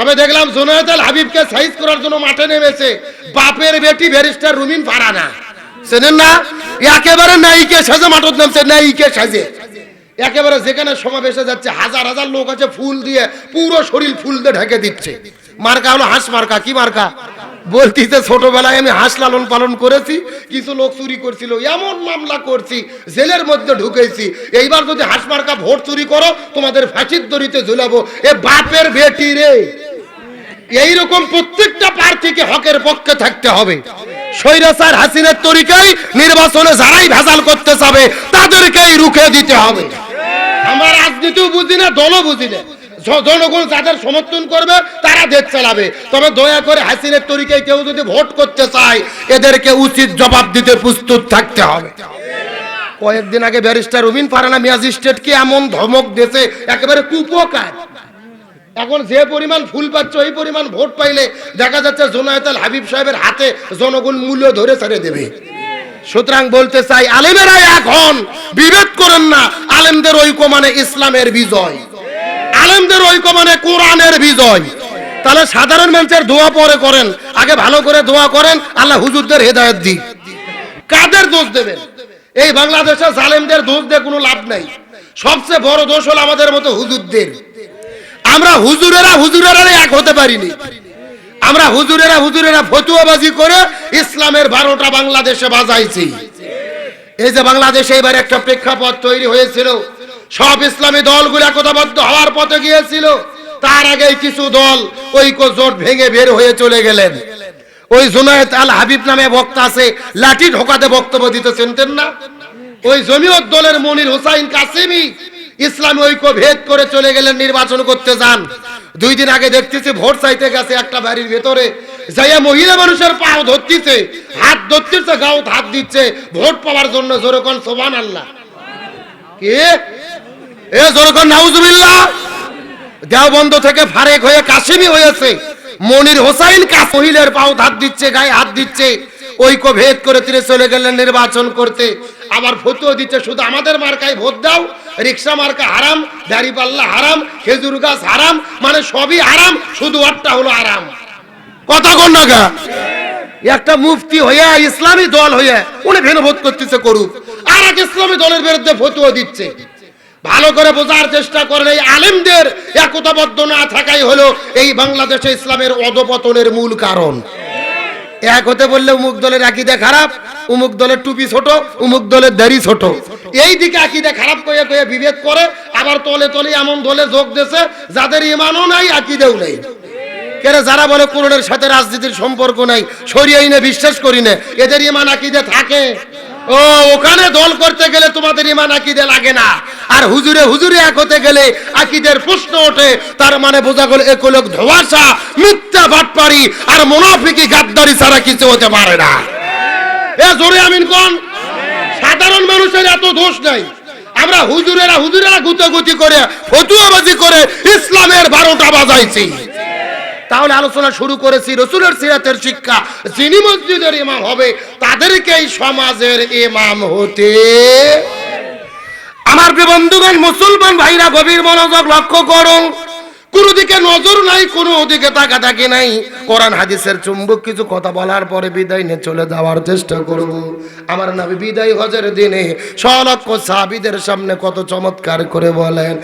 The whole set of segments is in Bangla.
তবে দেখলাম জোনায়েদ হাবিবকে সাইজ করার জন্য মাঠে নেমেছে। বাপের বেটি ব্যারিস্টার রুমিন ফারানা। চেনেন না? একেবারে নায়িকে সাজে মাঠত নামছে, নায়িকে সাজে। একেবারে যেখানে সমাবেশে যাচ্ছে, হাজার হাজার লোক আছে ফুল দিয়ে, পুরো শরীর ফুল দিয়ে ঢেকে দিচ্ছে। মার্কা হলো হাঁস মার্কা, কি মার্কা? বলতিতে ছোটবেলায় আমি হাঁস লালন পালন করেছি, কিছু লোক চুরি করছিল, এমন মামলা করছি, জেলের মধ্যে ঢুকেছি। এইবার যদি হাঁস মার্কা ভোট চুরি করো, তোমাদের ফাঁসির দড়িতে ঝুলাবো। এ বাপের বেটি রে। এইরকম প্রত্যেকটা প্রার্থীকে হকের পক্ষে থাকতে হবে। স্বৈরাচার হাসিনের তরিকায় নির্বাচনে যারাই ভেজাল করতে চাবে, তাদেরকেই রুখে দিতে হবে। আমার রাজনীতিও বুঝি না, দলও বুঝি না। জনগণ যাদের সমর্থন করবে, তারা দেশ চালাবে। তবে দয়া করে হাসিনের তরিকায় কেউ যদি ভোট করতে চায়, এদেরকে উচিত জবাব দিতে প্রস্তুত থাকতে হবে। কয়েকদিন আগে ব্যারিস্টার রুবিন ফারানা ম্যাজিস্ট্রেটকে এমন ধমক দেশে একেবারে কুপকার। এখন যে পরিমাণ ফুল পাচ্ছে ওই পরিমাণ ভোট পাইলে দেখা যাচ্ছে জোনায়েত আল হাবিব সাহেবের হাতে জনগণ মূল্য ধরে ছেড়ে দেবে। সুতরাং বলতে চাই, আলেমেরা এখন বিভেদ করেন না, আলেমদের ঐক্য মানে ইসলামের বিজয়। আলেমদের ঐক্য মানে কোরআনের বিজয়। তাহলে সাধারণ মানুষের দোয়া পরে করেন, আগে ভালো করে দোয়া করেন, আল্লাহ হুজুরদের হেদায়ত দিক। কাদের দোষ দেবেন? এই বাংলাদেশে জালেমদের দোষ দিয়ে কোনো লাভ নাই। সবচেয়ে বড় দোষ হলো আমাদের মতো হুজুরদের। আমরা হুজুরেরা হুজুরেরা এক হতে পারিনি। আমরা হুজুরেরা হুজুরেরা ফতুয়াবাজি করে ইসলামের বারোটা বাংলাদেশে বাজাইছি। এই যে বাংলাদেশে এবার একটা প্রেক্ষাপট তৈরি হয়েছিল। সব ইসলামী দলগুলো একতাবদ্ধ হওয়ার পথে গিয়েছিল। তার আগে কিছু দল ঐক্য জোট ভেঙে বের হয়ে চলে গেলেন। ওই জুনায়েত আল হাবিব নামে বক্তা আছে, লাঠি ঢোকাতে বক্তব্য দিতে চিনতেন না? ওই জমিয়ত দলের মনির হুসাইন কাসিমি ইসলামী ঐক্য ভেদ করে চলে গেলেন, নির্বাচন করতে যান। দুই দিন আগে দেখতেছি ভোট চাইতে গেছে একটা বাড়ির ভেতরে। যাইয়া মহিলা মানুষের পাও ধরতেছে, হাত ধরতেছে, গাও হাত দিচ্ছে। ভোট পাওয়ার জন্য জোরকন সোবান আল্লাহ কে? এ জোরকন, নাউজুবিল্লাহ। দেওবন্দ থেকে ফারেক হয়ে কাশিমি হয়েছে। মনির হোসাইন কাস মহিলার পাও হাত দিচ্ছে, গায়ে হাত দিচ্ছে। ঐক্য ভেদ করে তিনি চলে গেলেন নির্বাচন করতে। আবার ফতুয়া দিচ্ছে, শুধু আমাদের মার্কায় ভোট দাও রিক্সা মার্কা হারাম, দাড়ি পাল্লা হারাম, খেজুর গাছ হারাম মানে সবই হারাম, শুধু আটটা হলো আরাম। কথা কোন নাগা একটা মুফতি হইয়া ইসলামী দল হইয়া উনি ভেনো ভোট করতেছে করুক। আর এক ইসলামী দলের বিরুদ্ধে ফতুয়া দিচ্ছে। ভালো করে বোঝার চেষ্টা করেন এই আলেমদের একতাবদ্ধ না থাকাই হলো এই বাংলাদেশে ইসলামের অধপতনের মূল কারণ। এক হতে বললে উমুক দলের আকিদা খারাপ, উমুক দলের টুপি ছোট, উমুক দলের দাড়ি ছোট। এই দিকে আকিদা খারাপ কয়ে কয়ে বিভেদ করে, আবার তলে তলে এমন দলে যোগ দিয়েছে যাদের ইমানও নাই, আকিদেও নেই। কেরে যারা বলে কোরআনের সাথে রাজনীতির সম্পর্ক নাই সরিয়ে বিশ্বাস করি না, এদের ইমান আকিদে থাকে। ও, ওখানে দল করতে গেলে তোমাদের ইমান আকিদে লাগে না। আর হুজুরে হুজুরে এক হতে গেলে আকিদের প্রশ্ন ওঠে, তার মানে বোঝা গেল একলোক ধোয়াশা, মিথ্যা বাটপারি আর মুনাফিকি গাদ্দারি ছাড়া কিছু হতে পারে না। এ, জোরে আমিন কোন? সাধারণ মানুষের এত দোষ নাই। আমরা হুজুরেরা হুজুরেরা গুতগুতি করে, ফতুয়াবাজি করে ইসলামের বারোটা বাজাইছি। তাহলে আলোচনা শুরু করেছি রসুলের সিরাতের শিক্ষা, যিনি মসজিদের ইমাম হবে, তাদেরকেই সমাজের ইমাম হতে আমার বন্ধুগণ, মুসলমান ভাইরা, গভীর মনোযোগ লক্ষ্য করুন। কোনো দিকে নজর নাই, কোনো দিকে তাকাতাকি নাই। কোরআন, হাদিসের চুম্বক কিছু কথা বলার পরে বিদায় নিয়ে চলে যাওয়ার চেষ্টা করব। আমার বিদায় হজের দিনে সলক্ষ সামনে কত চমৎকার করে বলেন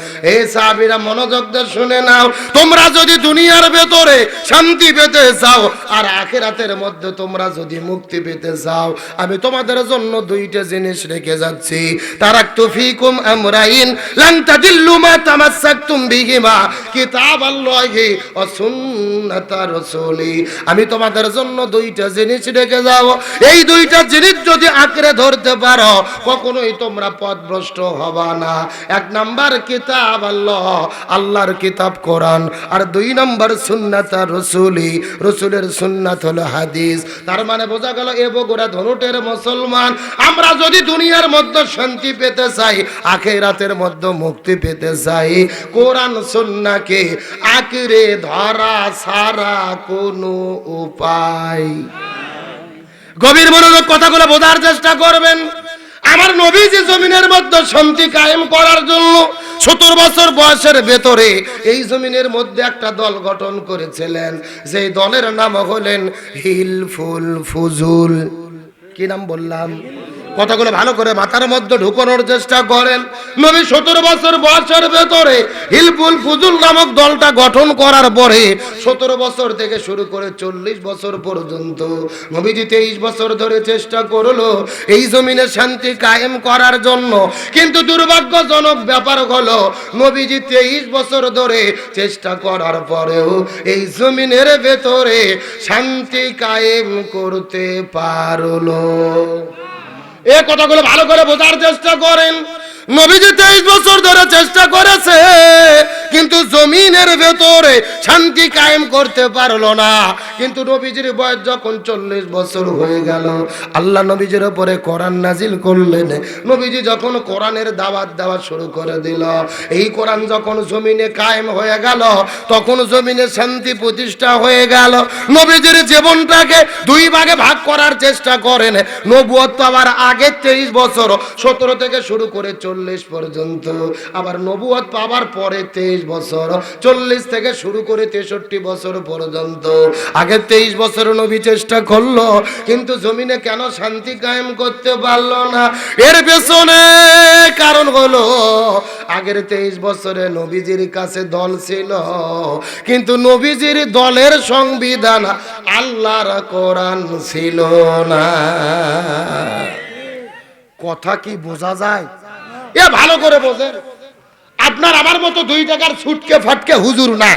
মনোযোগ শুনে নাও, তোমরা যদি দুনিয়ার ভেতরে শান্তি পেতে চাও, আর আখেরাতের মধ্যে তোমরা যদি মুক্তি পেতে চাও, আমি তোমাদের জন্য দুইটা জিনিস রেখে যাচ্ছি। তারাক্তু ফিকুম আমরাইন, লান তাদিল্লু মা তামাসসাকতুম বিহিমা রাসূলি আমি তোমাদের জন্য দুইটা জিনিস রেখে যাও এই দুইটা জিনিস যদি আঁকড়ে ধরতে পারো, কখনোই তোমরা পথভ্রষ্ট হবা না। এক নাম্বার কিতাব আল্লাহ, আল্লাহর কিতাব কোরআন। আর দুই নাম্বার সুন্নাতা রসুলি, রসুলের সুন্নাত হলো হাদিস। তার মানে বোঝা গেল এ বগুড়া ধনুটের মুসলমান। আমরা যদি দুনিয়ার মধ্যে শান্তি পেতে চাই, আখেরাতের মধ্যে মুক্তি পেতে চাই। কোরআন, সুন্নাকে আঁকড়ে ধরা সারা কোনো উপায়। গভীর মনোযোগ কথাগুলো বোঝার চেষ্টা করবেন। আমার নবী যে জমিনের মধ্যে শান্তি কায়েম করার জন্য সত্তর বছর বয়সের ভেতরে এই জমিনের মধ্যে একটা দল গঠন করেছিলেন। যেই দলের নাম হলেন হিলফুল ফুজুল। কি নাম বললাম? কথাগুলো ভালো করে মাথার মধ্যে ঢুকানোর চেষ্টা করেন। নবী সতেরো বছর বয়সের ভেতরে হিলফুল ফুজুল নামক দলটা গঠন করার পরে সতেরো বছর থেকে শুরু করে চল্লিশ বছর পর্যন্ত নবীজি তেইশ বছর ধরে চেষ্টা করল এই জমিনে শান্তি কায়েম করার জন্য। কিন্তু দুর্ভাগ্যজনক ব্যাপার হলো, নবীজি তেইশ বছর ধরে চেষ্টা করার পরেও এই জমিনের ভেতরে শান্তি কায়েম করতে পারল। এ কথাগুলো ভালো করে বোঝার চেষ্টা করেন। নবীজি তেইশ বছর ধরে চেষ্টা করেছে, কিন্তু জমিনের ভেতরে শান্তি কায়েম করতে পারল না। কিন্তু নবীজির বয়স যখন চল্লিশ বছর হয়ে গেল, আল্লাহ নবীজির উপরে কোরআন নাজিল করলেন। নবীজি যখন কোরআনের দাওয়াত দেওয়া শুরু করে দিল, এই কোরআন যখন জমিনে কায়েম হয়ে গেল, তখন জমিনে শান্তি প্রতিষ্ঠা হয়ে গেল। নবীজির জীবনটাকে দুই ভাগে ভাগ করার চেষ্টা করেন। নবুয়ত পাওয়ার আগে তেইশ বছর, সতেরো থেকে শুরু করে চল্লিশ পর্যন্ত। আবার নবুয়ত পাওয়ার পরে তেইশ বছর। চল্লিশ থেকে শুরু করে তেষট্টি বছর পর্যন্ত। আগে তেইশ বছর নবী চেষ্টা করল, কিন্তু জমিনে কেন শান্তি কায়েম করতে পারল না? এর পেছনে কারণ হলো, আগের তেইশ বছরে নবীজির কাছে দল ছিল, কিন্তু নবীজির দলের সংবিধান আল্লাহর কোরআন ছিল না। কথা কি বোঝা যায়? এ ভালো করে বোঝেন। আপনার আমার মতো দুই টাকার ছুটকে ফাটকে হুজুর না।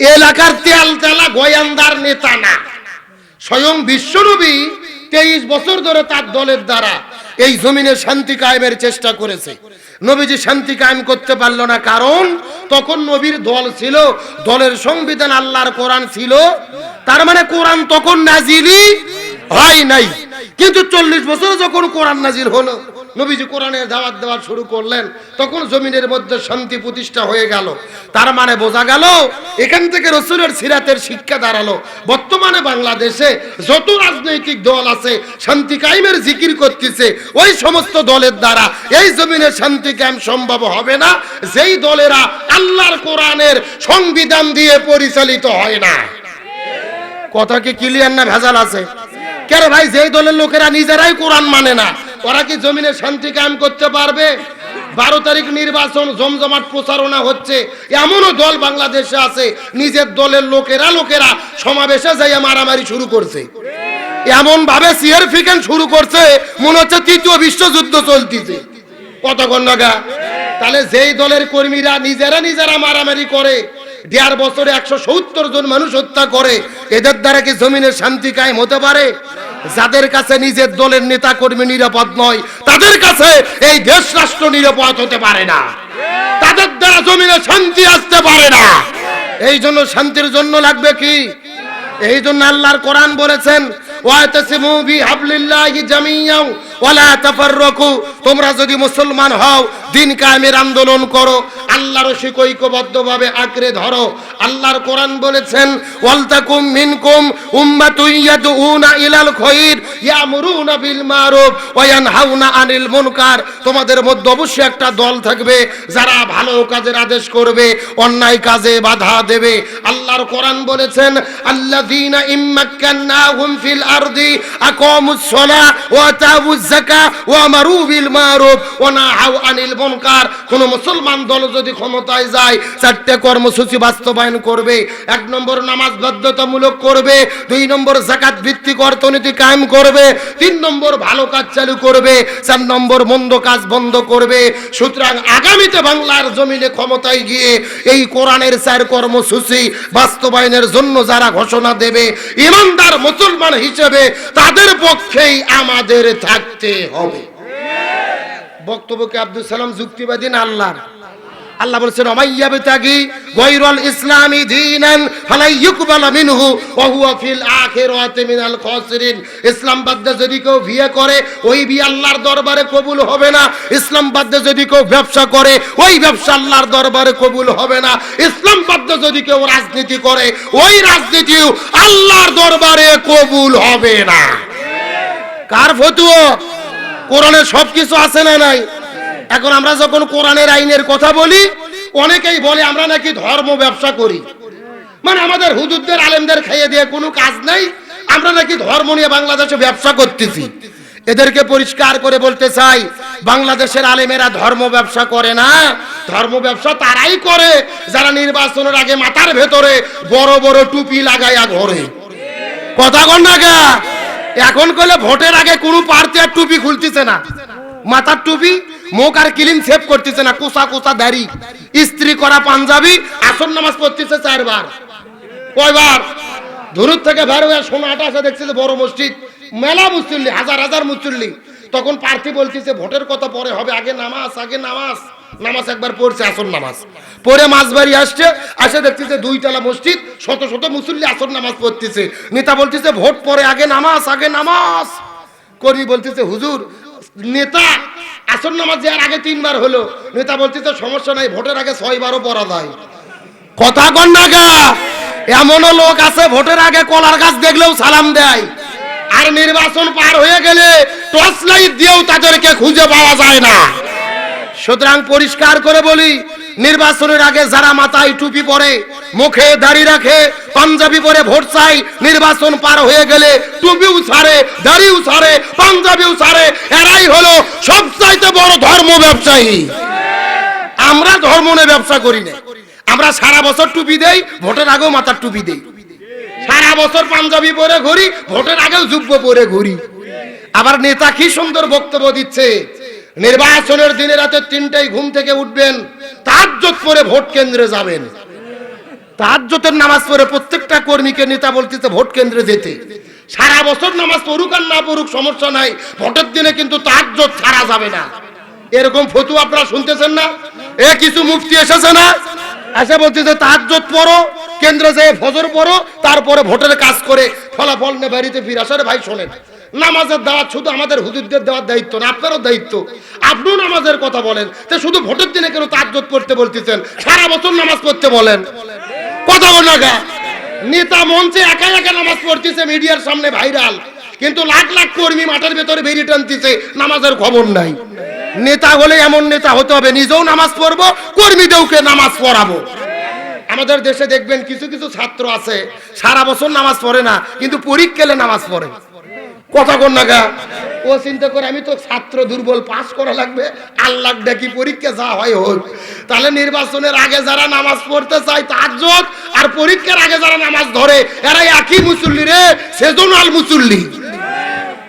এলাকার তেল তেলা গোয়ান্দার নেতা না। স্বয়ং বিশ্বনবী তেইশ বছর ধরে তার দলের দ্বারা এই জমিনে শান্তি কায়েমের চেষ্টা করেছে। নবীজি শান্তি কায়েম করতে পারল না, কারণ তখন নবীর দল ছিল, দলের সংবিধান আল্লাহর কোরআন ছিল। তার মানে কোরআন তখন নাজিলি হয় নাই। কিন্তু চল্লিশ বছর যখন কোরআন নাজিল হলো নবীজি কোরআনের দাওয়াত দেওয়া শুরু করলেন, তখন জমিনের মধ্যে শান্তি প্রতিষ্ঠা হয়ে গেল। তার মানে বোঝা গেল, এখান থেকে রসুলের সিরাতের শিক্ষা দাঁড়াল। বর্তমানে বাংলাদেশে যত রাজনৈতিক দল আছে, শান্তি কায়েমের জিকির করতেছে, ওই সমস্ত দলের দ্বারা এই জমিনে শান্তি কায়েম সম্ভব হবে না, যেই দলেরা আল্লাহর কোরআনের সংবিধান দিয়ে পরিচালিত হয় না। কথা কি ক্লিয়ার না ভেজাল আছে? কেন ভাই, যেই দলের লোকেরা নিজেরাই কোরআন মানে না ওরা কি জমিনে শান্তি কায়েম করতে পারবে? বারো তারিখ নির্বাচন, জমজমাট প্রচারণা হচ্ছে। এমনও দল বাংলাদেশে আছে, নিজের দলের লোকেরা লোকেরা সমাবেশে যাইয়া মারামারি শুরু করছে। এমন ভাবে সিয়ার ফিকেন শুরু করছে, মনে হচ্ছে তৃতীয় বিশ্বযুদ্ধ চলতেছে। কতক্ষণ নাগা তাহলে যেই দলের কর্মীরা নিজেরা নিজেরা মারামারি করে, দেড় বছরে একশো সত্তর জন মানুষ হত্যা করে, এদের দ্বারা কি জমিনের শান্তি কায়েম হতে পারে? যাদের কাছে নিজের দলের নেতা কর্মী নিরাপদ নয়, তাদের কাছে এই দেশ রাষ্ট্র নিরাপদ হতে পারে না। তাদের দ্বারা জমিনে শান্তি আসতে পারে না। এই জন্য শান্তির জন্য লাগবে কি? এই জন্য আল্লাহর কোরআন বলেছেন ওয়াতাসিমু বিহাবলিল্লাহি জামিয়াও ওয়ালা তাফাররাকু। তোমরা যদি মুসলমান হও, দিন কায়েমের আন্দোলন করো, আল্লাহর শিক ঐক্যবদ্ধভাবে আঁকড়ে ধরো। আল্লাহর কোরআন বলেছেন, ওয়ালতাকুম মিনকুম উম্মাতুন ইয়াদউনা ইলাল খায়র ইয়ামুরুনা বিল মারুফ ওয়া ইয়ানহাউনা আনিল মুনকার। তোমাদের মধ্যে অবশ্যই একটা দল থাকবে, যারা ভালো কাজের আদেশ করবে, অন্যায় কাজে বাধা দেবে। আল্লাহর কোরআন বলেছেন, আল্লাযীনা ইম্মাক্কান্নাহুম ফিল আরদি আকামুস সালাহ ওয়া আতাউজ যাকাহ ওয়া আমারু বিল মারুফ ওয়া নাহাউ আনিল মুনকার। কোন মুসলমান দল যদি ক্ষমতায় যায়, চারটে কর্মসূচি বাস্তবায়ন করবে, এক নম্বর নামাজ বাধ্যতামূলক করবে, দুই নম্বর জাকাত ভিত্তিক অর্থনীতি কায়েম করবে, তিন নম্বর ভালো কাজ চালু করবে, চার নম্বর মন্দ কাজ বন্ধ করবে। সুতরাং আগামীতে বাংলার জমিনে ক্ষমতায় গিয়ে এই কোরআনের চার কর্মসূচি বাস্তবায়নের জন্য যারা ঘোষণা দেবে, ইমানদার মুসলমান হিসেবে তাদের পক্ষেই আমাদের থাকতে হবে। বক্তব্যকে আব্দুল সালাম যুক্তিবাদী না আল্লাহর? আল্লাহ বলেছেন অমাইয়া বেতাগি গৈরুল ইসলামি দীনান ফালাই মিনহু ওয়া হুয়া ফিল আখিরাতি মিনাল খাসিরিন। ইসলাম বাদে যদি কেউ বিয়ে করে, ওই বিয়ে আল্লাহর দরবারে কবুল হবে না। ইসলাম বাদে যদি কেউ ব্যবসা করে, ওই ব্যবসা আল্লাহর দরবারে কবুল হবে না। ইসলাম বাদে যদি কেউ রাজনীতি করে, ওই রাজনীতিও আল্লাহর দরবারে কবুল হবে না। কার ফতুয়া? কোরআনে সব কিছু আছে না নাই? এখন আমরা যখন কোরআনের আইনের কথা বলি, অনেকেই বলে আমরা নাকি ধর্ম ব্যবসা করি। মানে আমাদের হুজুরদের, আলেমদের খাইয়ে দিয়ে কোনো কাজ নাই, আমরা নাকি ধর্ম নিয়ে বাংলাদেশে ব্যবসা করতেছি। এদেরকে পরিষ্কার করে বলতে চাই, বাংলাদেশের আলেমেরা ধর্ম ব্যবসা করে না। ধর্ম ব্যবসা তারাই করে, যারা নির্বাচনের আগে মাথার ভেতরে বড় বড় টুপি লাগাইয়া ঘরে। কথা কন না? এখন কইলে ভোটের আগে কোনো প্রার্থী আর টুপি খুলতেছে না। মাথার টুপি, মুখ আর ক্লিন সেভ করতেছে না, কোসা কোসা দাড়ি। ইস্ত্রি করা পাঞ্জাবি আসন নামাজ পড়তেছে চারবার। কয়বার? ধনুর থেকে বের হয়ে সোনাটা আসে দেখছে যে বড় মসজিদ। মেলা মুসল্লি, হাজার হাজার মুসল্লি। তখন প্রার্থী বলতেছে, ভোটের কথা পরে হবে, আগে নামাজ আগে নামাজ। নামাজ একবার পড়ছে, আসর নামাজ। পরে মাছ বাড়ি আসছে, আসে দেখতেছে দুইতলা মসজিদ, শত শত মুসল্লি আসর নামাজ পড়তেছে। নেতা বলতেছে, ভোট পরে আগে নামাজ আগে নামাজ। কর্মী বলতেছে, হুজুর, নেতা, আসর নামাজ যে আর আগে তিনবার হলো। নেতা বলতেছে, সমস্যা নাই, ভোটের আগে ছয়বারও পড়া যায়। কথা কন না গা এমনও লোক আছে, ভোটের আগে কলার গাছ দেখলেও সালাম দেয়। আর নির্বাচন পার হয়ে গেলে টর্চ লাইট দিয়েও তাদেরকে খুঁজে পাওয়া যায় না। সুতরাং পরিষ্কার করে বলি, নির্বাচনের আগে যারা মাথায় টুপি পরে, মুখে দাড়ি রাখে, পাঞ্জাবি পরে ভোট চাই, নির্বাচন পার হয়ে গেলে টুপিও ছাড়ে, দাড়িও ছাড়ে, পাঞ্জাবিও ছাড়ে, এরাই হলো সবচাইতে বড় ধর্ম ব্যবসায়ী। আমরা ধর্ম নিয়ে ব্যবসা করি না। আমরা সারা বছর টুপি দেই, ভোটের আগেও মাথার টুপি দেই। সারা বছর পাঞ্জাবি পরে ঘুরি, ভোটের আগেও যুব্য পরে ঘুরি। আবার নেতা কি সুন্দর বক্তব্য দিচ্ছে? নির্বাচনের দিনে রাতে তিনটায় ঘুম থেকে উঠবেন তাজ্জত পরে ভোট কেন্দ্রে যাবেন। তাজ্জতের নামাজ পড়ে প্রত্যেকটা কর্মীকে নেতা বলতেছে, ভোট কেন্দ্রে যেতে। সারা বছর নামাজ পড়ুক আর না পড়ুক সমস্যা নাই, ভোটের দিনে কিন্তু তাজ্জত ছাড়া যাবে না। এরকম ফতু আপনারা শুনতেছেন না? এ কিছু মুফতি এসেছে না? এসে বলতেছে তাজ্জত পড়ো, কেন্দ্রে যেয়ে ফজর পড়ো, তারপরে ভোটের কাজ করে ফলাফল নিয়ে বাড়িতে ফিরে আসার ভাই, শোনেন। নামাজের দাওয়াত শুধু আমাদের হুজুরদের দেওয়ার দায়িত্ব না, আপনারও দায়িত্ব। আপনিও নামাজের কথা বলেন। তো শুধু ভোটের দিনে কেন তাজ্জত পড়তে বলতেছেন? সারা বছর নামাজ পড়তে বলেন। কথা বল গা। নেতা মঞ্চে একা একা নামাজ পড়তেছে, মিডিয়ার সামনে ভাইরাল। কিন্তু লাখ লাখ কর্মী মাঠের ভেতরে বেরিয়ে টানতেছে, নামাজের খবর নাই। নেতা হলে এমন নেতা হতে হবে, নিজেও নামাজ পড়ব, কর্মীদেরকে নামাজ পড়াবো। আমাদের দেশে দেখবেন কিছু কিছু ছাত্র আছে, সারা বছর নামাজ পড়ে না, কিন্তু পরীক্ষালে নামাজ পড়ে। কথা কর না গা। ও চিন্তা করে, আমি তো ছাত্র দুর্বল, পাস করা লাগবে। আল্লাহ ডাকি পরীক্ষা যা হয় হোক। তাহলে নির্বাচনের আগে যারা নামাজ পড়তে চায় তাজ্জত আর পরীক্ষার আগে যারা নামাজ ধরে এরা একই মুসল্লি রে, সেজনাল মুসল্লি।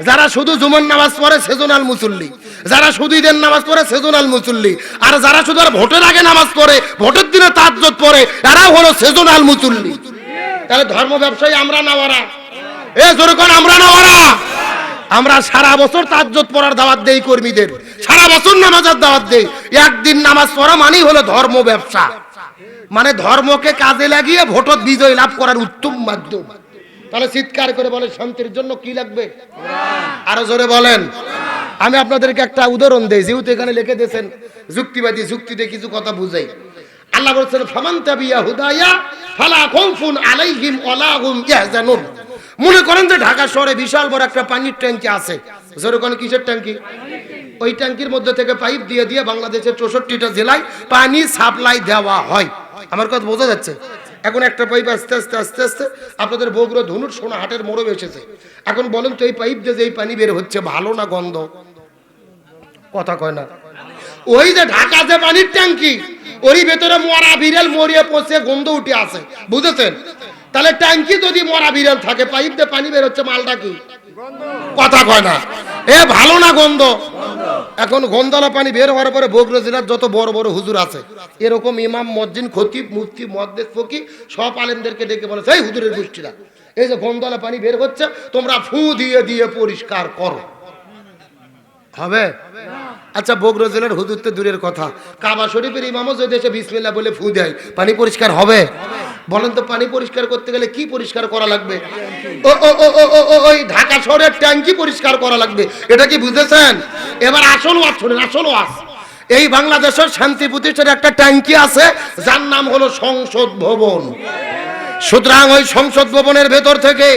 যারা শুধু জুমন নামাজ পড়ে, সেজনাল মুসল্লি। যারা শুধু ঈদের নামাজ পড়ে, সেজনাল মুসল্লি। আর যারা শুধু আর ভোটের আগে নামাজ পড়ে, ভোটের দিনে তাজ্জত পড়ে, এরাও হলো সেজনাল মুসল্লি। তাহলে ধর্ম ব্যবসায়ী আমরা না ওরা? এ যেরকম আমরা না ওরা? আমরা সারা বছর তাজ্জত পড়ার দাওয়াত দেই কর্মীদের। সারা বছর নামাজের দাওয়াত দেই। একদিন নামাজ পড়া মানেই হলো ধর্ম ব্যবসা। মানে ধর্মকে কাজে লাগিয়ে ভোটত বিজয় লাভ করার উত্তম মাধ্যম। তাহলে চিৎকার করে বলে, শান্তির জন্য কি লাগবে? আরও জোরে বলেন। আমি আপনাদেরকে একটা উদাহরণ দেই, যেহেতু এখানে লিখে দিয়েছেন, যুক্তিবাদী যুক্তি দিয়ে কিছু কথা বুঝাই। আল্লাহ বলছেন, ফামান তাবিয়া হুদায়া, ফালা খাউফুন আলাইহিম ওয়ালা হুম ইয়াহজানুন। মনে করেন যে ঢাকা শহরে বিশাল বড় একটা পানির ট্যাঙ্কি আছে। কিসের ট্যাঙ্কি? ওই ট্যাঙ্কির মধ্যে থেকে পাইপ দিয়ে দিয়ে বাংলাদেশের চৌষট্টিটা জেলায় পানি সাপ্লাই দেওয়া হয়। আমার কথা বোঝা যাচ্ছে? এখন একটা পাইপ আস্তে আস্তে আস্তে আস্তে আপনাদের বগুড়া ধনুর সোনা হাটের মোড়ে এসেছে। এখন বলেন তো এই পাইপ দিয়ে যে এই পানি বের হচ্ছে, ভালো না গন্ধ? কথা কয় না। ওই যে ঢাকা যে পানির ট্যাঙ্কি, ওরই ভেতরে মরা বিড়াল মরিয়ে পচে গন্ধ উঠে আসে বুঝেছেন? তাহলে ট্যাঙ্কি যদি মরা বিড়াল থাকে, পাইপ দিয়ে পানি বের হচ্ছে মালটা কি? কথা কয় না। এ, ভালো না গন্ধ? এখন গন্ধলা পানি বের হওয়ার পরে বগুড়া জেলার যত বড় বড় হুজুর আছে, এরকম ইমাম, মসজিদ, খতিব, মুফতি মহাদ্দেশ ফকি, সব আলেমদেরকে ডেকে বলে সেই হুজুরের গোষ্ঠীরা, এই যে গন্ধলা পানি বের হচ্ছে, তোমরা ফু দিয়ে দিয়ে পরিষ্কার করো। হবে? আচ্ছা বগুড়া জেলার হুজুর তো দূরের কথা। কাবা শরীফের ইমামও যদি এসে বিসমিল্লা বলে ফু দেয়, পানি পরিষ্কার হবে? বলেন তো, পানি পরিষ্কার করতে গেলে কি পরিষ্কার করা লাগবে? ও ও ও ও ও ও, ওই ঢাকা শহরের ট্যাঙ্কি পরিষ্কার করা লাগবে। এটা কি বুঝেছেন? এবার আসল ওয়াজ শুনেন, আসল ওয়াজ। এই বাংলাদেশের শান্তি প্রতিষ্ঠানের একটা ট্যাঙ্কি আছে, যার নাম হলো সংসদ ভবন। সুতরাং ওই সংসদ ভবনের ভেতর থেকে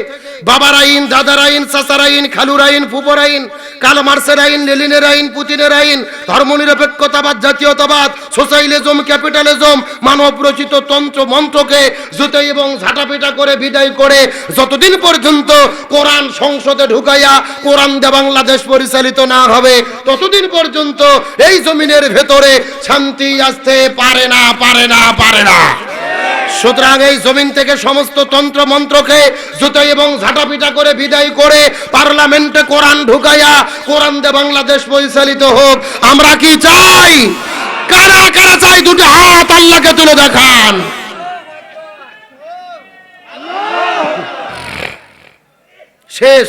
বাবার আইন দাদার আইন চাচার আইন খালুর আইন ফুপর আইন কাল মার্সের আইন লেলিনের আইন পুতিনের আইন ধর্মনিরপেক্ষতাবাদ, জাতীয়তাবাদ সোশ্যালিজম ক্যাপিটালিজম মানব রচিত তন্ত্র মন্ত্রকে জুতে এবং ঝাঁটাপিটা করে বিদায় করে যতদিন পর্যন্ত কোরআন সংসদে ঢুকাইয়া কোরআন দে বাংলাদেশ পরিচালিত না হবে, ততদিন পর্যন্ত এই জমিনের ভেতরে শান্তি আসতে পারে না পারে না পারে না। সুতরাং এই জমিন থেকে সমস্ত তন্ত্র মন্ত্রকে জুতো এবং ঝাঁটাপিটা করে বিদায় করে পার্লামেন্টে কোরআন ঢুকাইয়া কোরআন দে বাংলাদেশ পরিচালিত হোক। আমরা কি চাই? কারা কারা চাই? দুটো হাত আল্লাহকে তুলে দেখান। শেষ।